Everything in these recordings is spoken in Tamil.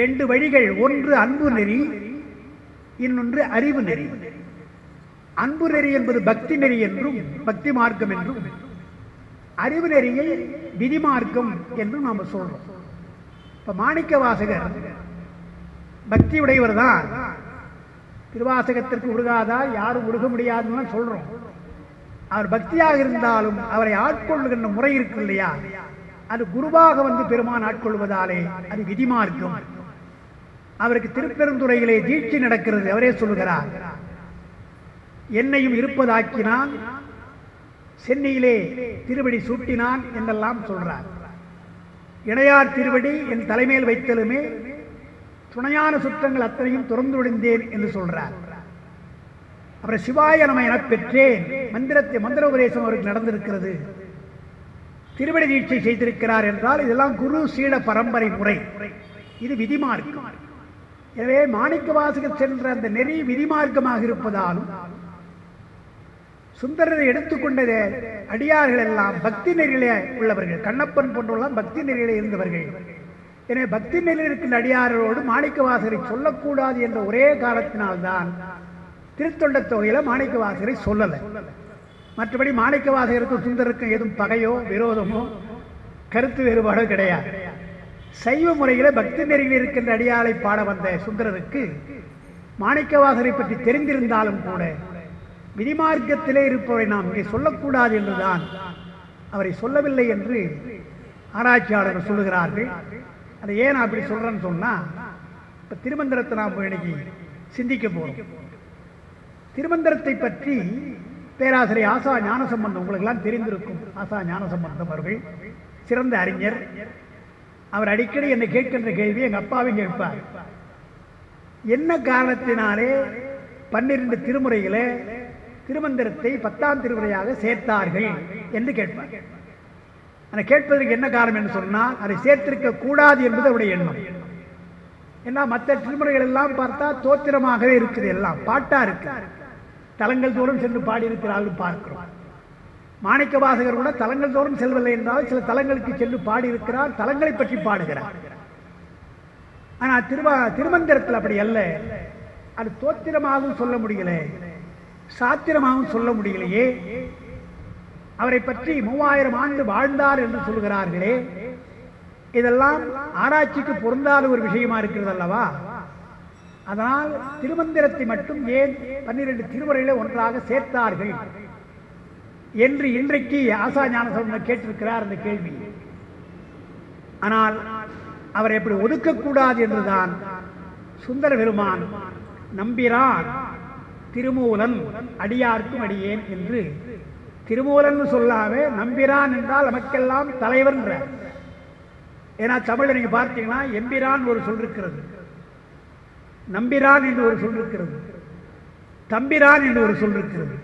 ரெண்டு வழிகள். ஒன்று அன்பு நெறி இன்னொன்று அறிவு நெறி. அன்பு நெறி என்பது பக்தி நெறி என்றும் பக்தி மார்க்கம் என்றும் அறிவு நெறியை விதி மார்க்கம் என்றும் நாம் சொல்றோம். இப்ப மாணிக்க வாசகர் பக்தி உடையவர் தான். திருவாசகத்திற்கு உருகாதா யாரும் உருக முடியாதுன்னு சொல்றோம். அவர் பக்தியாக இருந்தாலும் அவரை ஆட்கொள்ளுகின்ற முறை இருக்கு இல்லையா? அது குருவாக வந்து பெருமான் ஆட்கொள்வதாலே அது விதிமார்க்கம். அவருக்கு திருப்பெருந்துறையிலே தீட்சி நடக்கிறது அவரே சொல்லுகிறார். என்னையும் இருப்பதாக்கினான் சென்னையிலே திருவடி சூட்டினான் என்றெல்லாம் சொல்றார். இணையார் திருவடி என் தலைமையில் வைத்தலுமே துணையான சுற்றங்கள் அத்தனையும் துறந்து விடுந்தேன் என்று சொல்றார். அப்புறம் சிவாய நம்ம எனப் பெற்றேன் மந்திரத்தை மந்திர உபதேசம் அவருக்கு நடந்திருக்கிறது. திருவடி தீட்சை செய்திருக்கிறார் என்றால் இதெல்லாம் குரு சீட பரம்பரை முறை. இது விதிமார்க்கம். எனவே மாணிக்க வாசகர் சென்ற அந்த நெறி விதிமார்க்கமாக இருப்பதாலும் சுந்தரரை எடுத்துக்கொண்டது அடியார்கள் எல்லாம் பக்தி நெறியிலே உள்ளவர்கள். கண்ணப்பன் போன்றெல்லாம் பக்தி நெறியிலே இருந்தவர்கள். எனவே பக்தி நெறியில் இருக்கின்ற அடியாரோடு மாணிக்க வாசகரை சொல்லக்கூடாது என்ற ஒரே காரணத்தினால்தான் திருத்தொண்ட தொகையில மாணிக்க வாசகரை சொல்லலை. மற்றபடி மாணிக்க வாசகருக்கும் சுந்தருக்கும் எதுவும் பகையோ விரோதமோ கருத்து வேறுபாடோ கிடையாது. சைவ முறையில பக்தி நெறியில் இருக்கின்ற அடியாளை பாட வந்த சுந்தரருக்கு மாணிக்கவாசரை பற்றி தெரிந்திருந்தாலும் கூட விதிமார்க்கத்திலே இருப்பவரை நாம் இங்கே சொல்லக்கூடாது என்றுதான் அவரை சொல்லவில்லை என்று ஆராய்ச்சியாளர்கள் சொல்லுகிறார்கள். அதை ஏன் நான் அப்படி சொல்றேன்னு சொன்னா இப்ப திருமந்திரத்தை நாம் இன்னைக்கு சிந்திக்க போகிறோம் திருமந்திரத்தை பற்றி பேராசிரியர் ஆசா ஞானசம்பந்தம் உங்களுக்கு எல்லாம் தெரிந்திருக்கும். ஆசா ஞானசம்பந்தம் அவர்கள் சிறந்த அறிஞர். அவர் அடிக்கடி என்னை கேட்கின்ற கேள்வி எங்கள் அப்பாவும் கேட்பார். என்ன காரணத்தினாலே பன்னிரண்டு திருமுறைகளை திருமந்திரத்தை பத்தாம் திருமுறையாக சேர்த்தார்கள் என்று கேட்பார். அதை கேட்பதற்கு என்ன காரணம் என்று சொன்னால் அதை சேர்த்திருக்க கூடாது என்பது அவருடைய எண்ணம். ஏன்னா மற்ற திருமுறைகள் எல்லாம் பார்த்தா தோத்திரமாகவே இருக்குது எல்லாம் பாட்டா இருக்கு. தலங்கள் தோறும் சென்று பாடியிருக்கிறார்கள் பார்க்கிறோம். மாணிக்க வாசகர் கூட தலங்கள் தோறும் செல்வதில்லை என்றால் சில தலங்களுக்கு சென்று பாடியிருக்கிறார் தலங்களை பற்றி பாடுகிறார். ஆனா திருவா திருமந்திரத்தில் அப்படி அல்ல. அது தோத்திரமாகவும் சொல்ல முடியல. சாத்திரமாகவும் சொல்ல முடியலையே. அவரை பற்றி மூவாயிரம் ஆண்டு வாழ்ந்தார் என்று சொல்கிறார்களே. இதெல்லாம் ஆராய்ச்சிக்கு பொருந்தாத ஒரு விஷயமா இருக்கிறது அல்லவா? அதனால் திருமந்திரத்தை மட்டும் ஏன் பன்னிரண்டு திருமுறையில ஒன்றாக சேர்த்தார்கள்? என்று இன்றைக்கு ஆசா ஞானசம்பந்தர் கேட்டிருக்கிறார் அந்த கேள்வி. ஆனால் அவரை எப்படி ஒதுக்கக்கூடாது என்றுதான் சுந்தர பெருமான் நம்பிரான் திருமூலன் அடியார்க்கும் அடியேன் என்று. திருமூலன் சொல்லாம நம்பிரான் என்றால் நமக்கெல்லாம் தலைவர் ஏன்னா தமிழ் நீங்க பார்த்தீங்கன்னா எம்பிரான் ஒரு சொல் இருக்கிறது. நம்பிரான் என்று ஒரு சொல் இருக்கிறது. தம்பிரான் என்று ஒரு சொல் இருக்கிறது.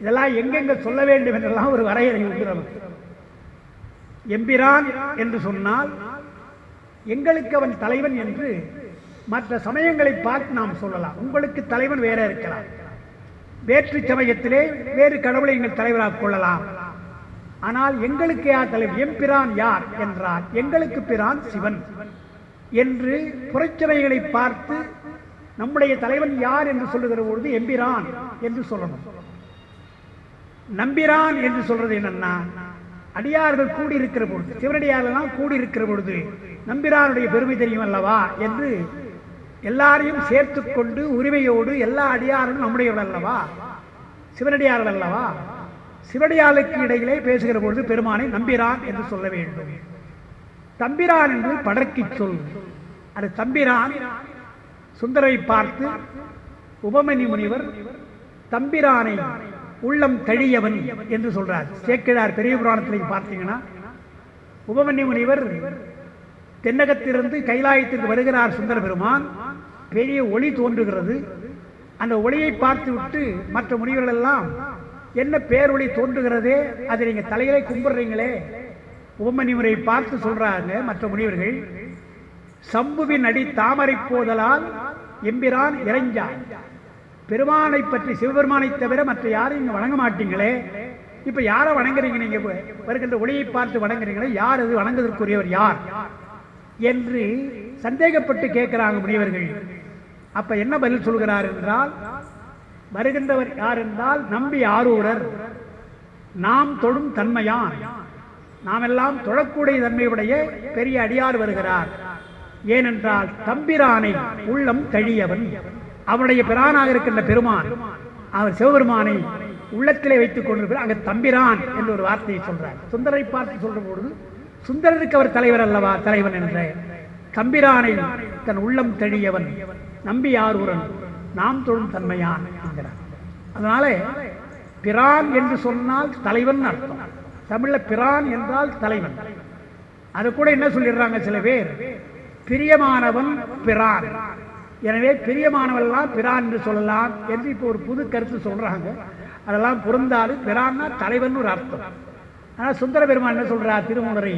இதெல்லாம் எங்கெங்க சொல்ல வேண்டும் என்றெல்லாம் ஒரு வரையறை உண்டு. நமக்கு எம்பிரான் என்று சொன்னால் எங்களுக்கு அவன் தலைவன் என்று மற்ற சமயங்களை பார்த்து நாம் சொல்லலாம். உங்களுக்கு தலைவன் வேற இருக்கலாம். வேற்று சமயத்திலே வேறு கடவுளை எங்கள் தலைவராக கொள்ளலாம். ஆனால் எங்களுக்கு யார் தலைவர் எம்பிரான் யார் என்றார் எங்களுக்கு பிரான் சிவன் என்று புறச்சபைகளை பார்த்து நம்முடைய தலைவன் யார் என்று சொல்லுகிற பொழுது எம்பிரான் என்று சொல்லணும். நம்பிரான் என்று சொல்றது என்னன்னா அடியார்கள் கூடியிருக்கிற பொழுது சிவனடியாரெல்லாம் கூடியிருக்கிற பொழுது நம்பிரானுடைய பெருமை தெரியும் அல்லவா என்று எல்லாரையும் சேர்த்து கொண்டு உரிமையோடு எல்லா அடியாரும் நம்முடையவர்கள் அல்லவா? சிவனடியார்கள் அல்லவா? சிவனடியாளுக்கு இடையிலே பேசுகிற பொழுது பெருமானை நம்பிரான் என்று சொல்ல வேண்டும். தம்பிரான் என்று படர்க்கி சொல். அது தம்பிரான் சுந்தரை பார்த்து உபமணி முனிவர் தம்பிரானை உள்ளம் தழியவன் என்று சொல்றார். சேக்கிழார் பெரிய புராணத்தில் பார்த்தீங்கன்னா உபமன்ய முனிவர் தென்னகத்திலிருந்து கைலாயத்திற்கு வருகிறார் சுந்தர பெருமான். பெரிய ஒளி தோன்றுகிறது. அந்த ஒளியை பார்த்து விட்டு மற்ற முனிவர்கள் எல்லாம் என்ன பேரொளி தோன்றுகிறதே? அதை நீங்க தலையிலே கும்பிடுறீங்களே? உபமன்யமுறை பார்த்து சொல்றாங்க மற்ற முனிவர்கள். சம்புவின் அடி தாமரை போதலால் எம்பிரான் இறைஞ்சான் பெருமானை பற்றி சிவபெருமானை தவிர மற்ற யாரையும் இங்கே வணங்க மாட்டீங்களே? இப்ப யாரை வணங்குறீங்க நீங்க? வருகின்ற ஒளியை பார்த்து வணங்குறீங்களே? யார் அது? வணங்குவதற்குரியவர் யார்? என்று சந்தேகப்பட்டு கேட்கிறாங்க முனிவர்கள். அப்ப என்ன பதில் சொல்கிறார் என்றால் வருகின்றவர் யார் என்றால் நம்பி ஆரூரர். நாம் தொடும் தன்மையான். நாம் எல்லாம் தொழக்கூடிய தன்மையுடைய பெரிய அடியார் வருகிறார். ஏனென்றால் தம்பிரானை உள்ளம் கழியவன் அவனுடைய பிரானாக இருக்கின்ற பெருமான் அவர் சிவபெருமானை உள்ளத்திலே வைத்துக் கொண்டிருக்கிறார். அங்கே தம்பிரான் என்ற ஒரு வார்த்தையை சொல்றார். சுந்தரை பார்த்து சொல்ற பொழுது சுந்தரருக்கு அவர் தலைவர் அல்லவா? தலைவன் என்ற தம்பிரானை தன் உள்ளம் தெளியவன் நம்பி ஆரூரன் நாம் தொழும் தன்மையான் என்கிறார். அதனால பிரான் என்று சொன்னால் தலைவன் அர்த்தம். தமிழ்ல பிரான் என்றால் தலைவன். அது கூட என்ன சொல்லிடுறாங்க சில பேர்? பிரியமானவன் பிரான். எனவே பிரியமானவர்களாம் பிரான் என்று சொல்லலாம். என்று இப்போ ஒரு புது கருத்து சொல்றாங்க. அதெல்லாம் பொருந்தாலும் பிரான்னா தலைவன் ஒரு அர்த்தம். ஆனால் சுந்தர பெருமான் என்ன சொல்றார்? திருமூலரை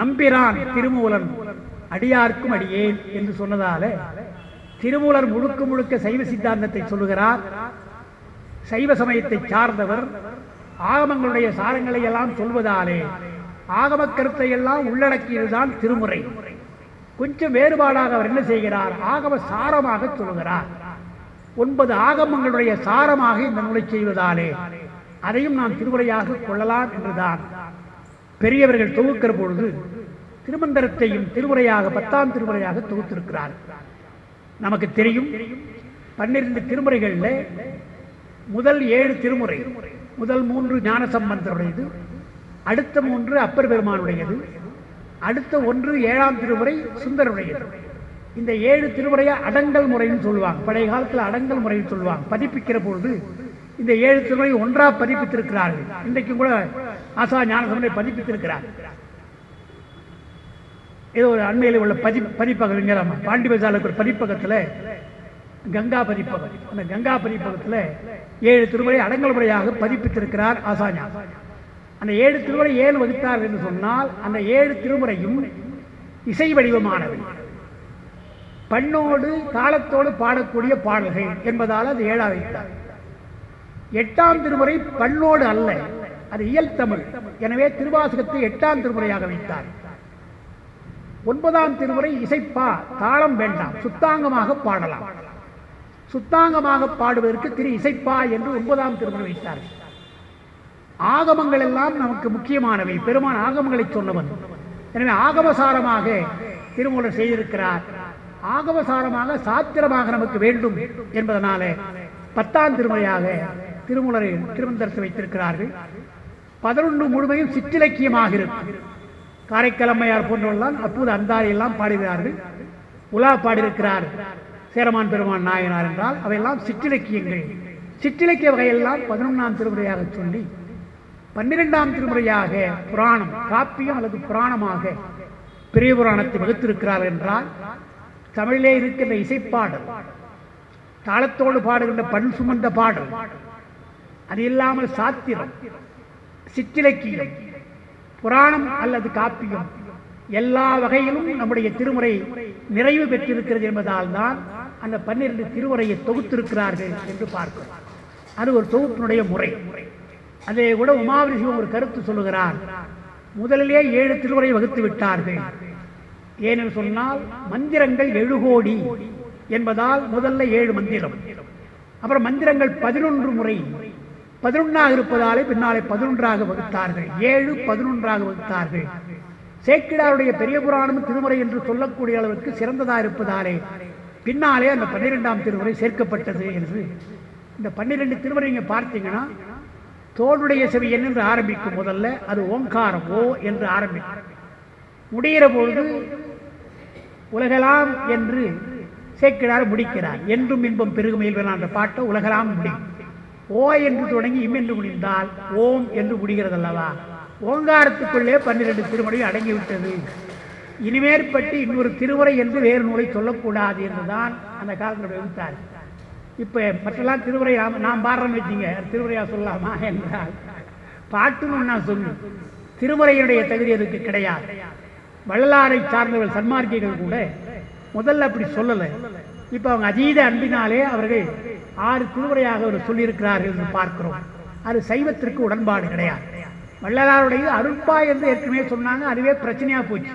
நம்பிரான் திருமூலன் அடியார்க்கும் அடியேன் என்று சொன்னதால திருமூலர் முழுக்க முழுக்க சைவ சித்தாந்தத்தை சொல்லுகிறார். சைவ சமயத்தை சார்ந்தவர் ஆகமங்களுடைய சாரங்களை எல்லாம் சொல்வதாலே ஆகம கருத்தை எல்லாம் உள்ளடக்கியதுதான் திருமுறை. கொஞ்சம் வேறுபாடாக அவர் என்ன செய்கிறார்? ஆகம சாரமாக சொல்லுகிறார் ஒன்பது ஆகமங்களுடைய சாரமாக இந்த நூலை செய்வதாலே அதையும் நாம் திருவுரையாக கொள்ளலாம் என்றுதான். பெரியவர்கள் தொகுக்கிற பொழுது திருமந்திரத்தையும் திருமுறையாக பத்தாம் திருமுறையாக தொகுத்திருக்கிறார். நமக்கு தெரியும் பன்னிரண்டு திருமுறைகளில் முதல் ஏழு திருமுறை முதல் மூன்று ஞானசம்பந்தருடையது அடுத்த மூன்று அப்பர் பெருமானுடையது அடுத்த ஒன்று ஏழாம் திருமுறை சுந்தருடையது இந்த ஏழு திருமுறையை அடங்கல் முறைன்னு சொல்லுவாங்க. பழைய காலத்தில் அடங்கல் முறைன்னு சொல்லுவாங்க. பதிப்பிக்கிற பொழுது இந்த ஏழு திருமுறை ஒன்றா பதிப்பித்திருக்கிறார்கள். இன்றைக்கும் கூட ஆசா ஞானசம்பரை பதிப்பித்திருக்கிறார். ஏதோ ஒரு அண்மையில் உள்ள பதி பதிப்பகம் இங்கே பாண்டி பஜாருக்கு ஒரு பதிப்பகத்தில் கங்கா பதிப்பகம். அந்த கங்கா பதிப்பகத்தில் ஏழு திருமுறை அடங்கல் முறையாக பதிப்பித்திருக்கிறார் ஆசாஞா அந்த ஏழு திருமுறை ஏன் வகுத்தார் என்று சொன்னால் அந்த ஏழு திருமுறையும் இசை வடிவமானது பண்ணோடு தாளத்தோடு பாடக்கூடிய பாடல்கள் என்பதால் அது ஏழா வைத்தார். எட்டாம் திருமுறை பண்ணோடு அல்ல அது இயல் தமிழ். எனவே திருவாசகத்தை எட்டாம் திருமுறையாக வைத்தார். ஒன்பதாம் திருமுறை இசைப்பா தாளம் வேண்டாம் சுத்தாங்கமாக பாடலாம். சுத்தாங்கமாக பாடுவதற்கு திரு இசைப்பா என்று ஒன்பதாம் திருமுறை வைத்தார் ஆகமங்கள் எல்லாம் நமக்கு முக்கியமானவை. பெருமான் ஆகமங்களை சொன்னவன். எனவே ஆகமசாரமாக திருமூலர் செய்திருக்கிறார். ஆகமசாரமாக சாத்திரமாக நமக்கு வேண்டும் என்பதனால பத்தாம் திருமுறையாக திருமூலரை திருமந்தரத்தை வைத்திருக்கிறார்கள். பதினொன்று முழுமையும் சிற்றிலக்கியமாக இருக்கும். காரைக்கால் அம்மையார் போன்றவர்கள்லாம் அப்போது பாடுகிறார்கள் உலா பாடியிருக்கிறார் சேரமான் பெருமான் நாயனார் என்றால் அவையெல்லாம் சிற்றிலக்கியங்கள். சிற்றிலக்கிய வகையெல்லாம் பதினொன்றாம் திருமுறையாக சொல்லி பன்னிரெண்டாம் திருமுறையாக புராணம் காப்பியம் அல்லது புராணமாக பெரிய புராணத்தை வகுத்திருக்கிறார் என்றால் தமிழிலே இருக்கின்ற இசைப்பாடல் தாளத்தோடு பாடுகின்ற பண் சுமந்த பாடல் அது இல்லாமல் சாத்திரம் சிற்றிலக்கியம் புராணம் அல்லது காப்பியம் எல்லா வகையிலும் நம்முடைய திருமுறை நிறைவு பெற்றிருக்கிறது என்பதால் தான் அந்த பன்னிரண்டு திருமுறையை தொகுத்திருக்கிறார்கள் என்று பார்க்கிறோம். அது ஒரு தொகுப்பினுடைய முறை. அதை கூட உமாவதி சிவம் ஒரு கருத்து சொல்லுகிறார். முதலிலே ஏழு திருமுறை வகுத்து விட்டார்கள். ஏனென்று சொன்னால் மந்திரங்கள் எழுகோடி என்பதால் முதல்ல ஏழு மந்திரம். அப்புறம் மந்திரங்கள் பதினொன்று முறை. பதினொன்றாக இருப்பதாலே பின்னாலே பதினொன்றாக வகுத்தார்கள். ஏழு பதினொன்றாக வகுத்தார்கள். சேக்கிடாருடைய பெரிய புராணம் திருமுறை என்று சொல்லக்கூடிய அளவுக்கு சிறந்ததா இருப்பதாலே பின்னாலே அந்த பன்னிரெண்டாம் திருமுறை சேர்க்கப்பட்டது என்று. இந்த பன்னிரெண்டு திருமுறை நீங்கள் பார்த்தீங்கன்னா தோளுடைய செவி என்று ஆரம்பிக்கும் முதல்ல அது ஓங்காரம் ஓ என்று ஆரம்பிக்கும் முடிகிற பொழுது உலகலாம் என்று சேர்க்கிறார் முடிக்கிறார். என்றும் இன்பம் பெருகுமையில் என்ற பாட்டை உலகலாம் முடியும் ஓ என்று தொடங்கி இம் என்று முடிந்தால் ஓம் என்று முடிகிறது அல்லவா ஓங்காரத்துக்குள்ளே பன்னிரண்டு திருமுறையும் அடங்கிவிட்டது. இனிமேற்பட்டு இன்னொரு திருமுறை என்று வேறு நூலை சொல்லக்கூடாது என்றுதான் அந்த காலத்தில் எழுத்தார்கள் இப்போ மற்றெல்லாம் திருமுறை நாம் பாடுறேன்னு வச்சுங்க திருவுரையா சொல்லலாமா என்றால் பாட்டுன்னு நான் சொல்லு. திருமுறையினுடைய தகுதி அதுக்கு கிடையாது. வள்ளலாரை சார்ந்தவர்கள் சன்மார்க்கிகள் கூட முதல்ல அப்படி சொல்லலை. இப்போ அவங்க அதீத அன்பினாலே அவர்கள் ஆறு திருமுறையாக அவர் சொல்லியிருக்கிறார்கள் என்று பார்க்கிறோம். அது சைவத்திற்கு உடன்பாடு கிடையாது. வள்ளலாருடைய அருட்பா என்று ஏற்கனவே சொன்னாங்க அதுவே பிரச்சனையாக போச்சு.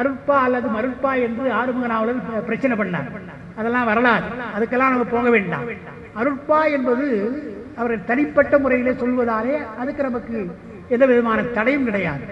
அருட்பா அல்லது மருட்பா என்று ஆறுமுக பிரச்சனை பண்ணார். அதெல்லாம் வரலாறு. அதுக்கெல்லாம் நம்ம போக வேண்டாம். அருட்பா என்பது அவர்கள் தனிப்பட்ட முறையிலே சொல்வதாலே அதுக்கு நமக்கு எந்த விதமான தடையும் கிடையாது.